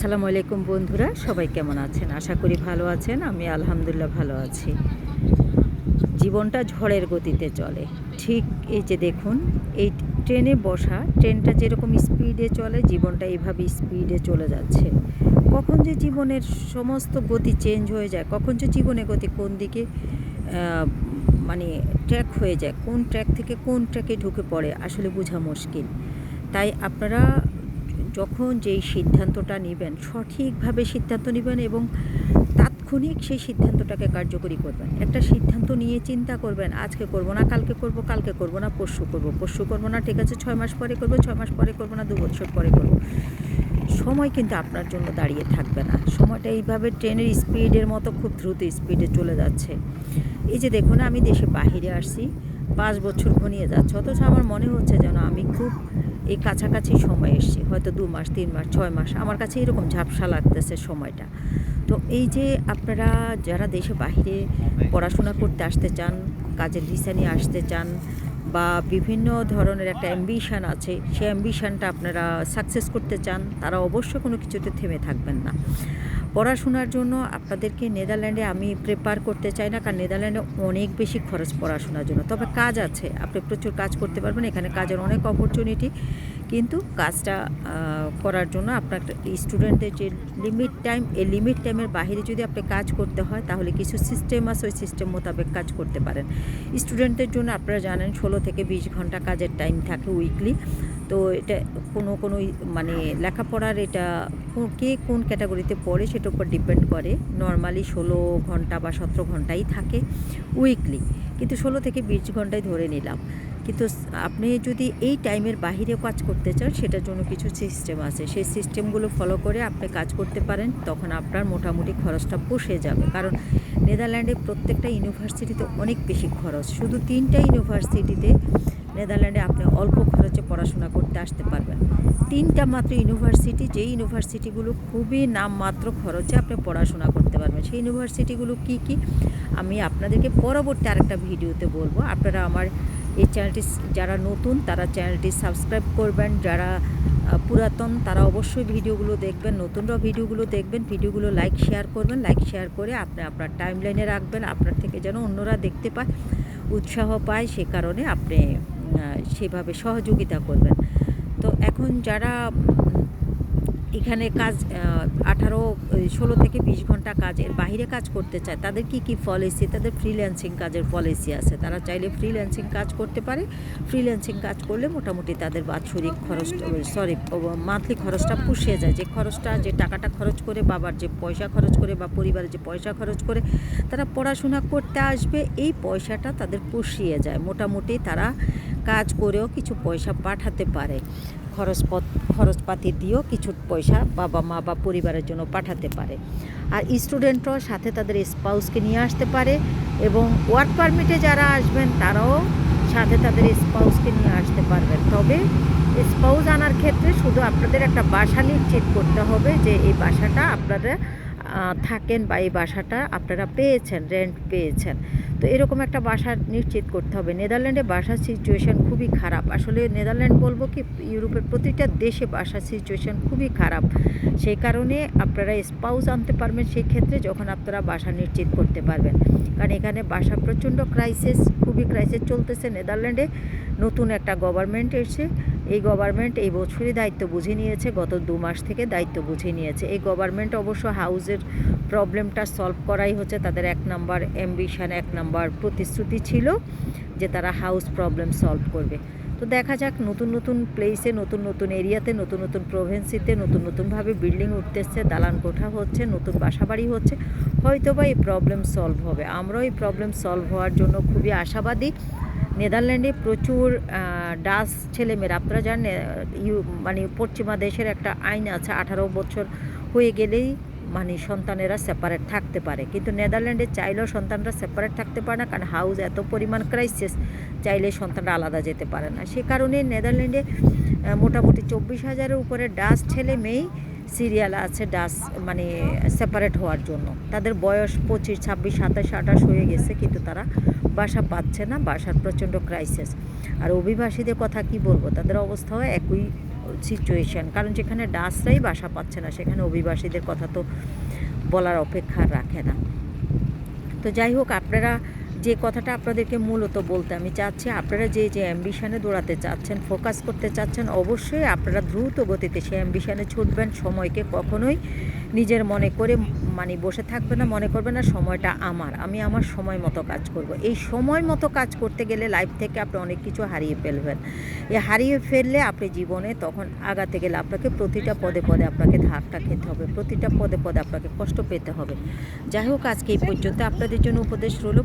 আসসালামু আলাইকুম বন্ধুরা, সবাই কেমন আছেন? আশা করি ভালো আছেন, আমি আলহামদুলিল্লাহ ভালো আছি। জীবনটা ঝড়ের গতিতে চলে। ঠিক এই যে দেখুন, এই ট্রেনে বসা, ট্রেনটা যেরকম স্পিডে চলে, জীবনটা এইভাবে স্পিডে চলে যাচ্ছে। কখন যে জীবনের সমস্ত গতি চেঞ্জ হয়ে যায়, কখন যে জীবনের গতি কোন দিকে মানে ট্র্যাক হয়ে যায়, কোন ট্র্যাক থেকে কোন ট্র্যাকে ঢুকে পড়ে, আসলে বোঝা মুশকিল। তাই আপনারা যখন যেই সিদ্ধান্তটা নেবেন, সঠিকভাবে সিদ্ধান্ত নেবেন এবং তাৎক্ষণিক সেই সিদ্ধান্তটাকে কার্যকরী করবেন। একটা সিদ্ধান্ত নিয়ে চিন্তা করবেন, আজকে করব না, কালকে করব কালকে করব না, পরশু করব পরশু করব না, ঠিক আছে, ছয় মাস পরে করব, ছয় মাস পরে করব না, দু বছর পরে করব। সময় কিন্তু আপনার জন্য দাঁড়িয়ে থাকবে না। সময়টা এইভাবে ট্রেনের স্পিডের মতো খুব দ্রুত স্পিডে চলে যাচ্ছে। এই যে দেখুন, আমি দেশে বাহিরে আসছি। পাঁচ বছর ঘনিয়ে যাচ্ছে। অথচ আমার মনে হচ্ছে যেন আমি খুব এই কাছাকাছি সময় এসছি। হয়তো দু মাস, তিন মাস, ছয় মাস, আমার কাছে এরকম ঝাপসা লাগতেছে সময়টা। তো এই যে আপনারা যারা দেশে বাহিরে পড়াশোনা করতে আসতে চান, কাজের ভিসা নিয়ে আসতে চান, বা বিভিন্ন ধরনের একটা অ্যাম্বিশান আছে, সেই অ্যাম্বিশানটা আপনারা সাকসেস করতে চান, তারা অবশ্য কোনো কিছুতে থেমে থাকবেন না। পড়াশোনার জন্য আপনাদেরকে নেদারল্যান্ডে আমি প্রেপার করতে চাই না, কারণ নেদারল্যান্ডে অনেক বেশি খরচ পড়াশোনার জন্য। তবে কাজ আছে, আপনি প্রচুর কাজ করতে পারবেন, এখানে কাজের অনেক অপরচুনিটি কিন্তু কাজটা করার জন্য আপনার স্টুডেন্টের যে লিমিট টাইম এই লিমিট টাইমের বাইরে যদি আপনি কাজ করতে হয়, তাহলে কিছু সিস্টেম আছে, ওই সিস্টেম মোতাবেক কাজ করতে পারেন। স্টুডেন্টদের জন্য আপনারা জানেন, ষোলো থেকে বিশ ঘণ্টা কাজের টাইম থাকে উইকলি তো এটা কোনো কোনো মানে লেখাপড়ার এটা কে কোন ক্যাটাগরিতে পড়ে সেটার উপর ডিপেন্ড করে। নর্মালি ষোলো ঘণ্টা বা সতেরো ঘন্টাই থাকে উইকলি কিন্তু ষোলো থেকে বিশ ঘন্টায় ধরে নিলাম। কিন্তু আপনি যদি এই টাইমের বাহিরে কাজ করতে চান, সেটার জন্য কিছু সিস্টেম আছে। সেই সিস্টেমগুলো ফলো করে আপনি কাজ করতে পারেন, তখন আপনার মোটামুটি খরচটা পুষে যাবে। কারণ নেদারল্যান্ডে প্রত্যেকটা ইউনিভার্সিটিতে অনেক বেশি খরচ। শুধু তিনটা ইউনিভার্সিটিতে নেদারল্যান্ডে আপনি অল্প খরচে পড়াশোনা করতে আসতে পারবেন। তিনটা মাত্র ইউনিভার্সিটি, যেই ইউনিভার্সিটিগুলো খুবই নামমাত্র খরচে আপনি পড়াশোনা করতে পারবেন। সেই ইউনিভার্সিটিগুলো কি কি? আমি আপনাদেরকে পরবর্তী আরেকটা ভিডিওতে বলব। আপনারা আমার এই চ্যানেলটি যারা নতুন, তারা চ্যানেলটি সাবস্ক্রাইব করবেন। যারা পুরাতন, তারা অবশ্যই ভিডিওগুলো দেখবেন, নতুনরা ভিডিওগুলো দেখবেন, ভিডিওগুলো লাইক শেয়ার করবেন। লাইক শেয়ার করে আপনি, আপনার টাইম লাইনে রাখবেন, আপনার থেকে যেন অন্যরা দেখতে পায়, উৎসাহ পায়, সে কারণে আপনি সেভাবে সহযোগিতা করবেন। তো এখন যারা এখানে কাজ আঠারো ষোলো থেকে বিশ ঘণ্টা কাজের বাইরে কাজ করতে চায়, তাদের কি কি পলিসি তাদের ফ্রিল্যান্সিং কাজের পলিসি আছে। তারা চাইলে ফ্রিল্যান্সিং কাজ করতে পারে। ফ্রিল্যান্সিং কাজ করলে মোটামুটি তাদের বাৎসরিক খরচটা সরি মান্থলি খরচটা পুষিয়ে যায়। যে খরচটা, যে টাকাটা খরচ করে, বাবার যে পয়সা খরচ করে, বা পরিবারের যে পয়সা খরচ করে, তারা পড়াশোনা করতে আসবে, এই পয়সাটা তাদের পুষিয়ে যায়। মোটামুটি তারা কাজ করেও কিছু পয়সা পাঠাতে পারে। খরচপত, খরচপাতি দিয়েও কিছু পয়সা বাবা মা বা পরিবারের জন্য পাঠাতে পারে। আর স্টুডেন্টরাও সাথে তাদের স্পাউসকে নিয়ে আসতে পারে এবং ওয়ার্ক পারমিটে যারা আসবেন, তারাও সাথে তাদের স্পাউসকে নিয়ে আসতে পারবেন। তবে স্পাউস আনার ক্ষেত্রে শুধু আপনাদের একটা বাসা নিশ্চিত করতে হবে যে এই বাসাটা আপনারা থাকেন বা এই বাসাটা আপনারা পেয়েছেন রেন্ট পেয়েছেন। তো এরকম একটা বাসা নিশ্চিত করতে হবে। নেদারল্যান্ডে বাসার সিচুয়েশান খুবই খারাপ। আসলে নেদারল্যান্ড বলব কি, ইউরোপের প্রতিটা দেশে বাসার সিচুয়েশান খুবই খারাপ। সেই কারণে আপনারা স্পাউস আনতে পারবেন সেই ক্ষেত্রে যখন আপনারা বাসা নিশ্চিত করতে পারবেন। কারণ এখানে বাসা প্রচণ্ড ক্রাইসিস খুবই ক্রাইসিস চলতেছে নেদারল্যান্ডে। নতুন একটা গভর্নমেন্ট এসে এই গভর্নমেন্ট এই বছরই দায়িত্ব বুঝে নিয়েছে, গত দু মাস থেকে দায়িত্ব বুঝে নিয়েছে। এই গভর্নমেন্ট অবশ্য হাউজের প্রবলেমটা সলভ করাই হচ্ছে, তাদের এক নাম্বার অ্যাম্বিশন এক নাম্বার প্রতিশ্রুতি ছিল যে তারা হাউস প্রবলেম সলভ করবে। তো দেখা যাক, নতুন নতুন প্লেসে নতুন নতুন এরিয়াতে নতুন নতুন প্রভিন্সিতে নতুন নতুনভাবে বিল্ডিং উঠতেছে, দালান কোঠা হচ্ছে, নতুন বাসাবাড়ি হচ্ছে হয়তো বা এই প্রবলেম সলভ হবে। আমরাও এই প্রবলেম সলভ হওয়ার জন্য খুবই আশাবাদী। নেদারল্যান্ডে প্রচুর ডাস ছেলেমেয়েরা, আপনারা জানেন ইউ মানে পশ্চিমা দেশের একটা আইন আছে, আঠারো বছর হয়ে গেলেই মানে সন্তানেরা সেপারেট থাকতে পারে। কিন্তু নেদারল্যান্ডে চাইলেও সন্তানরা সেপারেট থাকতে পারে না, কারণ হাউস এত পরিমাণ ক্রাইসিস চাইলে সন্তানরা আলাদা যেতে পারে না। সে কারণে নেদারল্যান্ডে মোটামুটি চব্বিশ হাজারের উপরে ডাস ছেলে মেয়েই সিরিয়াল আছে ডাস মানে সেপারেট হওয়ার জন্য। তাদের বয়স পঁচিশ, ছাব্বিশ, সাতাশ, আঠাশ হয়ে গেছে, কিন্তু তারা বাসা পাচ্ছে না, বাসার প্রচণ্ড ক্রাইসিস আর অভিবাসীদের কথা কি বলব? তাদের অবস্থাও একই সিচুয়েশন কারণ যেখানে ডাসরাই বাসা পাচ্ছে না, সেখানে অভিবাসীদের কথা তো বলার অপেক্ষা রাখে না। তো যাই হোক, আপনারা যে কথাটা আপনাদেরকে মূলত বলতে আমি চাচ্ছি, আপনারা যে যে অ্যাম্বিশনে দৌড়াতে চাচ্ছেন, ফোকাস করতে চাচ্ছেন, অবশ্যই আপনারা দ্রুত গতিতে সেই অ্যাম্বিশনে ছুটবেন। সময়কে কখনোই নিজের মনে করে মানে বসে থাকবে না, মনে করবে না, সময়টা আমার, আমি আমার সময় মতো কাজ করব। এই সময় মতো কাজ করতে গেলে লাইফ থেকে আপনি অনেক কিছু হারিয়ে ফেলবেন। এ হারিয়ে ফেললে আপনি জীবনে তখন আগাতে গেলে আপনাকে প্রতিটা পদে পদে আপনাকে ধাক্কা খেতে হবে, প্রতিটা পদে পদে আপনাকে কষ্ট পেতে হবে। যাই হোক, আজকে এই পর্যন্ত। আপনাদের জন্য উপদেশ রইল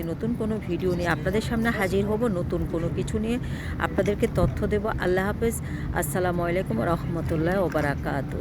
পরবর্তী নতুন কোনো ভিডিও নিয়ে আপনাদের সামনে হাজির হব, নতুন কোনো কিছু নিয়ে আপনাদেরকে তথ্য দেব। আল্লাহ হাফেজ। আসসালামু আলাইকুম রহমতুল্লাহ ওবরাকাতু